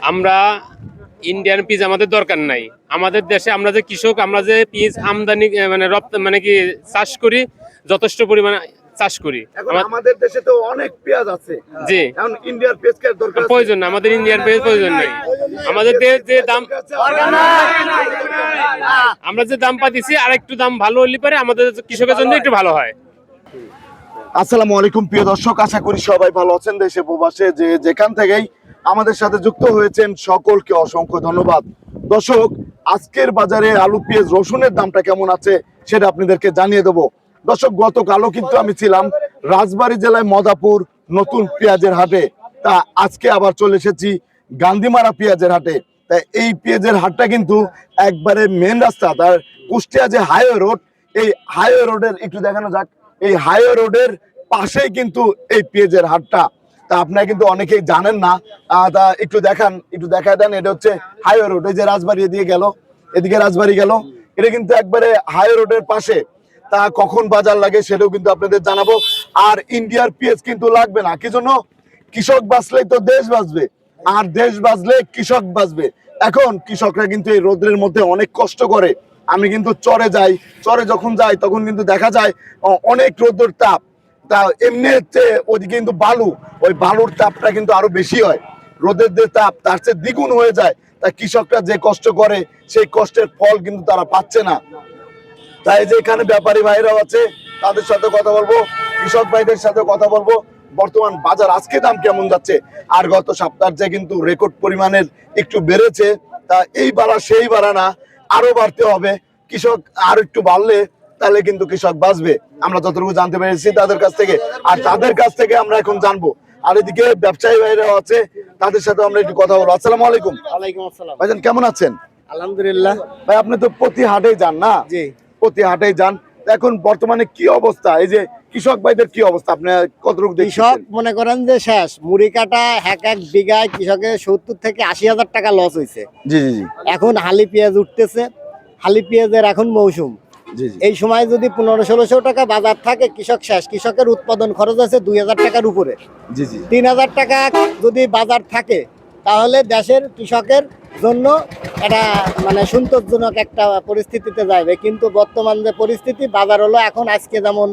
আমরা Indian piece আমাদের দরকার নাই। আমাদের দেশে আমরা যে কৃষক আমরা যে পিস আমদানি মানে রপ্ত মানে কি চাষ করি যথেষ্ট পরিমাণে চাষ করি। আমাদের দেশে তো অনেক পেঁয়াজ আছে। জি। এখন ইন্ডিয়ার দরকার প্রয়োজন না আমাদের ইন্ডিয়ান পেঁয়াজ প্রয়োজন নাই। আমাদের যে- যে দাম আমরা যে দাম পাইছি আর একটু দাম ভালো হলে পারে আমাদের কৃষকের জন্য একটু ভালো হয়। আসসালামু আলাইকুম প্রিয় দর্শক। আশা করি সবাই ভালো আছেন দেশে প্রবাসে যে যেখান থেকেই আমাদের সাথে যুক্ত হয়েছেন সকলকে অসংখ্য ধন্যবাদ। দর্শক, আজকের বাজারে আলু, পেঁয়াজ, রসুনের দামটা কেমন আছে সেটা আপনাদেরকে জানিয়ে দেবো। দর্শক, গতকালও কিন্তু আমি ছিলাম রাজবাড়ী জেলায় মদাপুর নতুন পেঁয়াজের হাটে। তা আজকে আবার চলে এসেছি গান্ধীমারা পেঁয়াজের হাটে। তা এই পেঁয়াজের হাটটা কিন্তু একবারে মেন রাস্তা। তার কুষ্টিয়া যে হাইওয়ে রোড, এই হাইওয়ে রোডের একটু দেখানো যাক। এই হাইওয়ে রোডের পাশেই কিন্তু এই পেঁয়াজের হাটটা। তা আপনারা কিন্তু অনেকেই জানেন না। তা একটু দেখান, একটু দেখা দেন, এটা হচ্ছে হাইওয়ে রোড, এই যে রাজবাড়ি এদিকে গেল, এদিকে রাজবাড়ি গেল। এটা কিন্তু একবারে হাইওয়ে রোডের পাশে। তা কখন বাজার লাগে সেটাও কিন্তু আপনাদের জানাব। আর ইন্ডিয়ার পেঁয়াজ কিন্তু লাগবে না, কি জন্য? কৃষক বাঁচলেই তো দেশ বাঁচবে, আর দেশ বাঁচলে কৃষক বাঁচবে। এখন কৃষকরা কিন্তু এই রোদ্রের মধ্যে অনেক কষ্ট করে। আমি কিন্তু চরে যাই, চরে যখন যাই তখন কিন্তু দেখা যায় অনেক রোদ্রের তাপ। তা এমনি ওইদিকে কিন্তু বালু, ওই বালুর তাপটা কিন্তু আরও বেশি হয়। রোদের যে তাপ, তার চেয়ে দ্বিগুণ হয়ে যায়। তা কৃষকরা যে কষ্ট করে, সেই কষ্টের ফল কিন্তু তারা পাচ্ছে না। তাই যে এখানে ব্যাপারী ভাইরাও আছে, তাদের সাথে কথা বলব, কৃষক ভাইদের সাথে কথা বলব। বর্তমান বাজার আজকে দাম কেমন যাচ্ছে? আর গত সপ্তাহের যে কিন্তু রেকর্ড পরিমাণের একটু বেড়েছে, তা এই বাড়া, সেই বাড়া না, আরও বাড়তে হবে। কৃষক আর একটু বাড়লে তাহলে কিন্তু কৃষক বাঁচবে। আমরা যতটুকু জানতে পেরেছি তাদের কাছ থেকে। আর তাদের কাছ থেকে আমরা এখন জানব। আর এদিকে ব্যবসায়ী ভাইরাও আছে তাদের সাথে আমরা একটু কথা বলব। আসসালামু আলাইকুম। ওয়ালাইকুম আসসালাম। ভাইজান কেমন আছেন? আলহামদুলিল্লাহ। ভাই আপনি তো প্রতি হাটেই যান না? জি। প্রতি হাটে যান। এখন বর্তমানে কি অবস্থা? এই যে কৃষক ভাইদের কি অবস্থা? আপনি কতটুকু কৃষক মনে করেন যে শেষ। মুড়ি কাটা এক এক বিঘায় কৃষকের সত্তর থেকে আশি হাজার টাকা লস হয়েছে জি জি জি। এখন হালি পেঁয়াজ উঠতেছে। হালি পেঁয়াজের এখন মৌসুম। এই সময় যদি পনেরো ষোলোশো টাকা বাজার থাকে কৃষক শেষ। কৃষকের উৎপাদন খরচ আছে দুই হাজার টাকার উপরে। জি জি। তিন হাজার টাকা যদি বাজার থাকে তাহলে দেশের কৃষকের জন্য এটা মানে সন্তোষজনক একটা পরিস্থিতিতে যাবে। কিন্তু বর্তমান যে পরিস্থিতি বাজার হলো এখন আজকে যেমন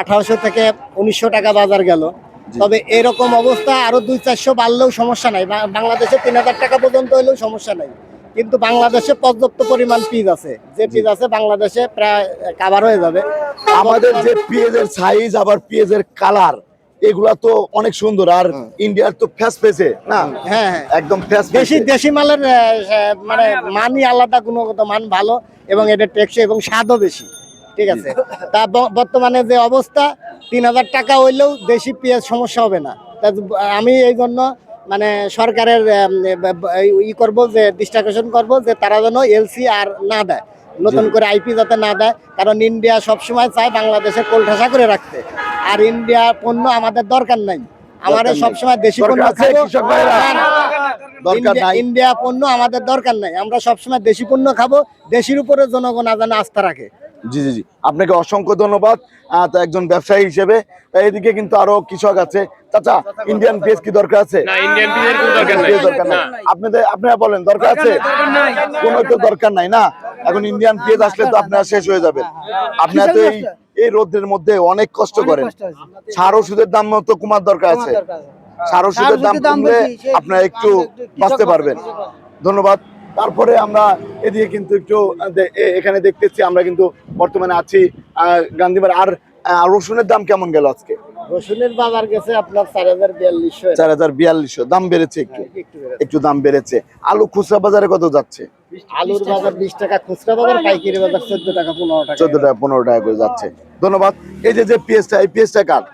আঠারোশো থেকে উনিশশো টাকা বাজার গেল। তবে এরকম অবস্থা আরও দুই চারশো বাড়লেও সমস্যা নাই। বাংলাদেশে তিন হাজার টাকা পর্যন্ত হলেও সমস্যা নাই। কিন্তু বাংলাদেশে পর্যাপ্ত পরিমাণ পিস আছে। যে পিস আছে বাংলাদেশে প্রায় কাভার হয়ে যাবে। আমাদের যে পেঁয়াজের সাইজ আবার পেঁয়াজের কালার এগুলা তো অনেক সুন্দর। আর ইন্ডিয়ার তো ফ্যাস ফেসে না? হ্যাঁ হ্যাঁ। একদম ফ্যাস দেশি দেশি মালের মানে মানই আলাদা। গুণগত মান ভালো এবং এটা টেকসই এবং স্বাদও বেশি। ঠিক আছে? তা বর্তমানে যে অবস্থা তিন হাজার টাকা হইলেও দেশি পেঁয়াজ সমস্যা হবে না। তা আমি এই জন্য মানে সরকারের ই করব যে ডিস্ট্রাকশন করব যে তারা যেন এলসি আর না দেয়। নতুন করে আইপি যাতে না দেয়। কারণ ইন্ডিয়া সবসময় চায় বাংলাদেশে কোলঠাসা করে রাখতে। আর ইন্ডিয়া পণ্য আমাদের দরকার নাই। আমাদের সবসময় দেশি পণ্য ইন্ডিয়া- পণ্য আমাদের দরকার নাই। আমরা সবসময় দেশি পণ্য খাব। দেশির উপরে জনগণ আজানে আস্থা রাখে। জি জি জি। আপনাকে অসংখ্য ধন্যবাদ। একজন ব্যবসায়ী হিসেবে। এদিকে কিন্তু আরও কৃষক আছে। চাচা ইন্ডিয়ান পেঁয়াজ কি দরকার আছে। আপনাদের আপনারা বলেন দরকার আছে? কোনো তো দরকার নাই না? এখন ইন্ডিয়ান পেঁয়াজ আসলে তো আপনারা শেষ হয়ে যাবে আপনারা তো এই এই রোদের মধ্যে অনেক কষ্ট করেন। সার ওষুধের দাম তো কমার দরকার আছে। সার ওষুধের দাম কমলে আপনারা একটু বাঁচতে পারবেন। ধন্যবাদ। তারপরে আমরা এদিকে কিন্তু একটু এখানে দেখতেছি আমরা কিন্তু বর্তমানে আছি গান্ধীবার আর রসুনের দাম কেমন গেল আজকে? রসুনের বাজার গেছে আপনার চার হাজার বিয়াল্লিশশো। চার হাজার বিয়াল্লিশশো। দাম বেড়েছে একটু? একটু দাম বেড়েছে। আলু খুচরা বাজারে কত যাচ্ছে? আলুর বাজার বিশ টাকা খুচরা বাজার পাইকারি বাজার চোদ্দ টাকা পনেরো টাকা। চোদ্দ টাকা পনেরো টাকা করে যাচ্ছে। ধন্যবাদ। এই যে যে পেঁয়াজটা এই পেঁয়াজটা কার?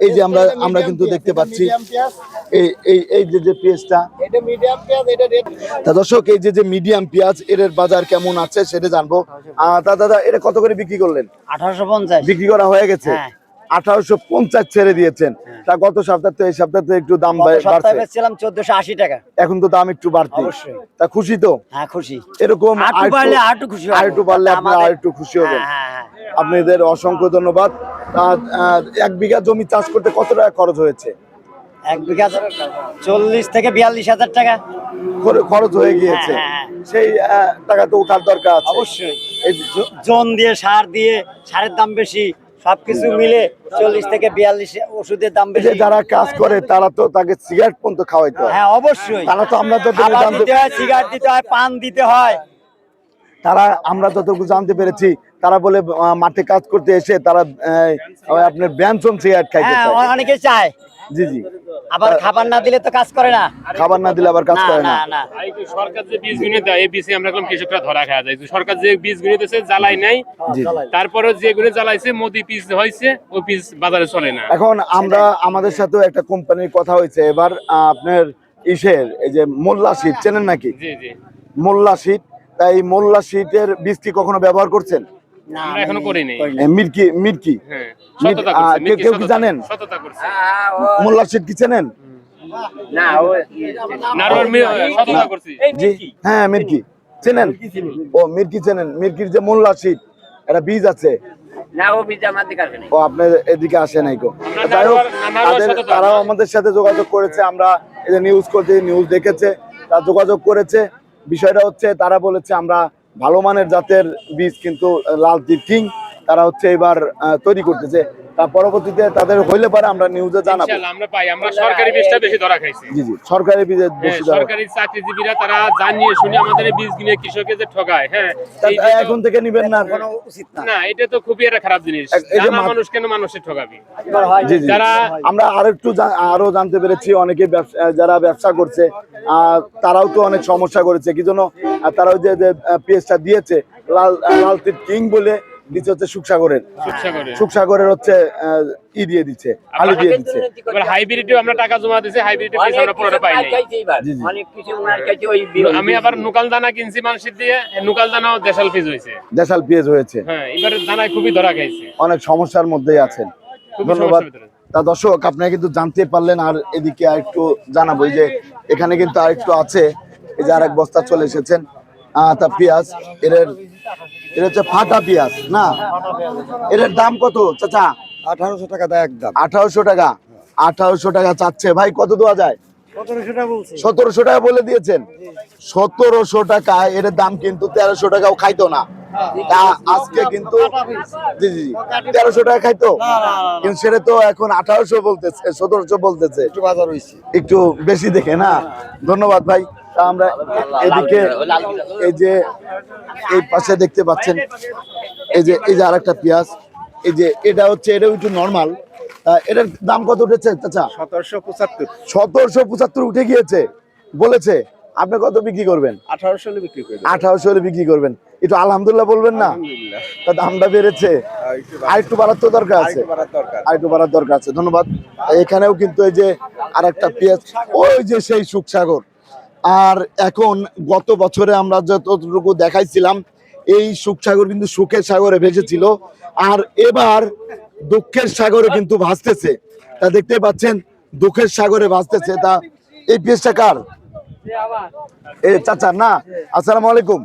এই যে আমরা আমরা কিন্তু দেখতে পাচ্ছি। মিডিয়াম পেঁয়াজ। এই এই এই যে যে পেঁয়াজটা। এটা মিডিয়াম পেঁয়াজ এটা রেট তা দর্শক এই যে যে মিডিয়াম পেঁয়াজ এর বাজার কেমন আছে সেটা জানব। আহ, তা দাদা এটা কত করে বিক্রি করলেন? আঠারোশো পঞ্চাশ। বিক্রি করা হয়ে গেছে? হ্যাঁ। আঠারোশো পঞ্চাশ ছেড়ে দিয়েছেন। তা গত সপ্তাহ তো এই সপ্তাহ তো একটু দাম বেচছিলাম চোদ্দশো আশি টাকা। এখন তো দাম একটু বাড়তি। তা খুশি তো? হ্যাঁ খুশি। এরকম আরেকটু বাড়লে আরেকটু খুশি হব। আরেকটু বাড়লে আপনারা আরেকটু খুশি হবেন হ্যাঁ, হ্যাঁ, হ্যাঁ। আপনাদের অসংখ্য ধন্যবাদ। এক বিঘা জমি চাষ করতে কত টাকা খরচ হয়েছে? এক বিঘা চল্লিশ থেকে বিয়াল্লিশ হাজার টাকা। খরচ হয়ে গিয়েছে। হ্যাঁ, হ্যাঁ, সেই টাকা তো উঠার দরকার আছে। অবশ্যই। জন দিয়ে সার দিয়ে সারের দাম বেশি সবকিছু মিলে চল্লিশ থেকে বিয়াল্লিশ ওষুধের দাম বেশি। যারা কাজ করে তারা তো তাকে সিগারেট পর্যন্ত খাওয়াইতে হয়। হ্যাঁ অবশ্যই। তারা তো আমরা তো দিতে হয় সিগারেট দিতে হয় পান দিতে হয়। তারা আমরা যতটুকু জানতে পেরেছি তারা বলে মাঠে কাজ করতে এসে তারা আপনার ব্যঞ্জন সিগারেট খাইতে হ্যাঁ চায়। অনেকে চায়। জি জি। আবার খাবার না দিলে তো কাজ করে না। খাবার না দিলে আবার কাজ করে না। না না। এই যে সরকার যে বীজ গুনে দেয় এই বীজে আমরা কৃষকরা ধরা খাওয়া যায়। যে সরকার যে বীজ গুনে দিয়েছে জ্বালাই নাই। তারপরে যে গুনে জ্বালাইছে মোদি পিস হয়েছে ওই পিস বাজারে চলে না। এখন আমরা আমাদের সাথেও একটা কোম্পানির কথা হয়েছে। এবার আপনার ইসের এই যে মোল্লা শীত চেনেন নাকি? জি জি। মোল্লা শীত তাই মোল্লা শীতের বীজ কি কখনো ব্যবহার করছেন? আমরা এখনও করিনি। এ, মির্কি মির্কি। হ্যাঁ করছে কেউ- কি জানেন? সততা করছে। মোল্লা শীত কি চেনেন? করছি। হ্যাঁ মির্কি। চেনেন? ও মির্কি চেনেন? মির্কির যে মোল্লা শীত একটা বীজ আছে। ও আপনার এদিকে আসে নাই গো। যাই হোক তারাও আমাদের সাথে যোগাযোগ করেছে আমরা এই যে নিউজ করতে নিউজ দেখেছে তারা যোগাযোগ করেছে। বিষয়টা হচ্ছে তারা বলেছে আমরা ভালো মানের জাতের বীজ কিন্তু লাল কিং তারা হচ্ছে এবার তৈরি করতেছে। তার পরবর্তীতে তাদের হইলে পারে আমরা নিউজে জানাব। আমরা পাই আমরা সরকারি বীজটা বেশি ধরা খাইছি। জি জি সরকারি বীজের হ্যাঁ, বেশি দরকার। সরকারি চাকরিজীবীরা তারা জানিয়ে শুনে আমাদের বীজ কিনে কৃষকের যে ঠগায় হ্যাঁ তা- এখন থেকে নিবেন না কোনো উচিত না। না এটা তো খুবই একটা খারাপ জিনিস। জানা মানুষ কেন মানুষের ঠগাবি? জি জি যারা আমরা আরেকটু আরও জানতে পেরেছি অনেকে ব্যবসা- যারা ব্যবসা করছে আহ, তারাও তো অনেক সমস্যা করেছে। কি জন্য? তারা ওই যে পিএসটা দিয়েছে লাল লাল কিং বলে দিচ্ছে হচ্ছে সুখসাগরের। সুখসাগরের। হচ্ছে আহ, ই দিয়ে দিচ্ছে আলু দিয়ে দিচ্ছে। এবার হাইব্রিডেও আমরা টাকা জমা দিয়েছি হাইব্রিডের পিস আমরা পুরোটা পাই নাই জি আমি আবার নুকাল দানা কিনছি মানুষের দিয়ে নুকাল দানাও দেশাল পিস হয়েছে। দেশাল হয়েছে। হ্যাঁ এবার দানায় খুবই ধরা খাইছে। অনেক সমস্যার মধ্যেই আছেন। ধন্যবাদ। তা দর্শক আপনারা কিন্তু জানতে পারলেন আর এদিকে আরেকটু জানাব যে এখানে কিন্তু আরেকটু আছে এই যে আরেক বস্তা চলে এসেছেন আহ, তা পেঁয়াজ এর এর হচ্ছে ফাটা পেঁয়াজ না? এর দাম কত চাচা? আঠারোশো টাকা দেয় একদম আঠারোশো টাকা? আঠারোশো টাকা চাচ্ছে। ভাই কত দেওয়া যায়? সতেরোশো টাকা বলছি। সতেরোশো টাকা বলে দিয়েছেন। সতেরোশো টাকা এর দাম কিন্তু তেরোশো টাকাও খাইতো না। তা আজকে কিন্তু জি জি জি, তেরোশো টাকা খাইতো? কিন্তু সেটা তো এখন আঠারোশো বলতেছে সতেরোশো বলতেছে। একটু বাজার হয়েছে একটু বেশি দেখে না। ধন্যবাদ ভাই। তা আমরা এদিকে এই যে এই পাশে দেখতে পাচ্ছেন এই যে এই যে আরেকটা পেঁয়াজ এই যে এটা হচ্ছে এটা একটু নর্মাল এটার দাম কত উঠেছে চাচা? সতেরোশো পঁচাত্তর। সতেরোশো পঁচাত্তর উঠে গিয়েছে বলেছে। আপনি কত বিক্রি করবেন? আঠারোশো হলে বিক্রি করে আঠারোশো হলে বিক্রি করবেন। একটু আলহামদুলিল্লাহ বলবেন না? তা দামটা বেড়েছে? আর একটু বাড়ার তো দরকার আছে। আর একটু বাড়ার দরকার আছে। ধন্যবাদ। এখানেও কিন্তু এই যে আর একটা পেঁয়াজ ওই যে সেই সুখসাগর। আর এখন গত বছরে আমরা যতটুকু দেখাইছিলাম এই সুখসাগর কিন্তু সুখের সাগরে ভেসেছিল। আর এবার দুঃখের সাগরে কিন্তু ভাসতেছে। তা দেখতে পাচ্ছেন দুঃখের সাগরে ভাসতেছে। তা এই পেঁয়াজটা কার? এ চাচা না আসসালামু আলাইকুম।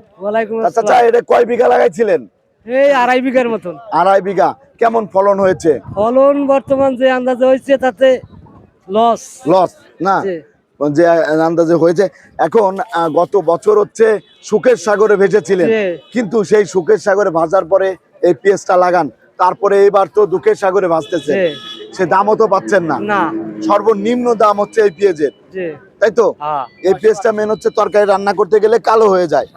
চাচা এটা কয় বিঘা লাগাইছিলেন? এই আড়াই বিঘার মতন। আড়াই বিঘা। কেমন ফলন হয়েছে? ফলন বর্তমান যে আন্দাজে হয়েছে তাতে লস লস না। যে আন্দাজে হয়েছে এখন গত বছর হচ্ছে সুখের সাগরে ভেসেছিলেন জি। কিন্তু সেই সুখের সাগরে ভাজার পরে এই পেঁয়াজটা লাগান তারপরে এবার তো দুঃখের সাগরে ভাজতেছে। সে দামও তো পাচ্ছেন না। সর্বনিম্ন দাম হচ্ছে এই পেঁয়াজের। তাই তো? হ্যাঁ। এই পেঁয়াজটা মেন হচ্ছে তরকারি রান্না করতে গেলে কালো হয়ে যায়।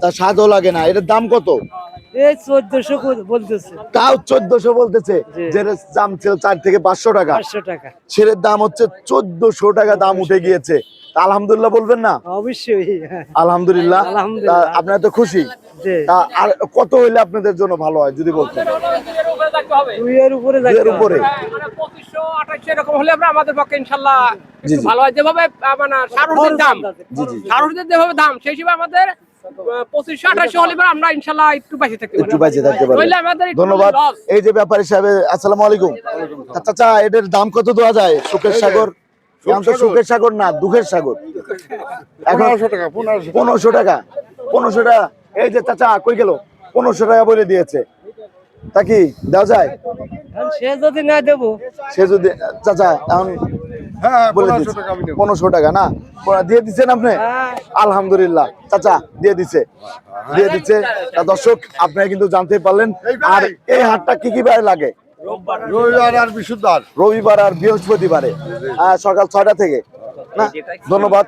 তার স্বাদও লাগে না। এটার দাম কত? এই চোদ্দশো বলতেছে। তাও চোদ্দশো বলতেছে জি। দাম ছিল চার থেকে পাঁচশো টাকা। পাঁচশো টাকা। ছেলের দাম হচ্ছে চোদ্দশো টাকা দাম উঠে গিয়েছে। আলহামদুলিল্লাহ বলবেন না? অবশ্যই। আলহামদুলিল্লাহ। আলহামদুলিল্লাহ। আপনারা তো খুশি। আর কত হইলে আপনাদের জন্য ভালো হয় যদি বলতেন? উপরে দুইয়ের মানে এরকম হলে আমরা আমাদের পক্ষে ইনশাল্লাহ। ভালো হয়। যেভাবে মানে সার দাম যেভাবে দাম সেই হিসেবে আমাদের পঁচিশশো আঠাশশো হলে আমরা ইনশাল্লাহ একটু বেঁচে থাকতে একটু বাঁচিয়ে থাকতে পারবেন নইলে আমাদের একটু ধন্যবাদ। এই যে ব্যাপারী সাহেব আসসালামু আলাইকুম। আচ্ছা আচ্ছা এটার দাম কত দেওয়া যায়? সুখের সাগর? সুখের সাগর। না দুঃখের সাগর। এখন টাকা পনেরোশো পনেরোশো টাকা। পনেরোশো টাকা। এই যে চাচা কই গেল? পনেরোশো টাকা বলে দিয়েছে। তা কি দেওয়া যায়? সে যদি না দেবো। সে যদি চাচা এখন হ্যাঁ পনেরোশো টাকা না? দিয়ে দিচ্ছেন আপনি? আলহামদুলিল্লাহ। চাচা দিয়ে দিছে। দিয়ে দিচ্ছে তা দর্শক আপনারা কিন্তু জানতে পারলেন আর এই হাটটা কি কি বারে লাগে? রবিবার আর বৃহস্পতিবার রবিবার আর বৃহস্পতিবারে। আহ, সকাল ছয়টা থেকে। না? ধন্যবাদ।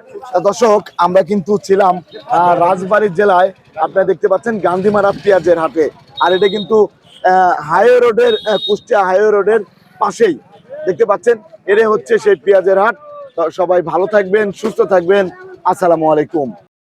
দর্শক আমরা কিন্তু ছিলাম আহ, রাজবাড়ী জেলায়। আপনারা দেখতে পাচ্ছেন গান্ধীমারা পেঁয়াজের হাটে। আর এটা কিন্তু হাইওয়ে রোডের কুষ্টিয়া হাইওয়ে রোডের পাশেই। দেখতে পাচ্ছেন এটাই হচ্ছে সেই পেঁয়াজের হাট। সবাই ভালো থাকবেন সুস্থ থাকবেন। আসসালামু আলাইকুম।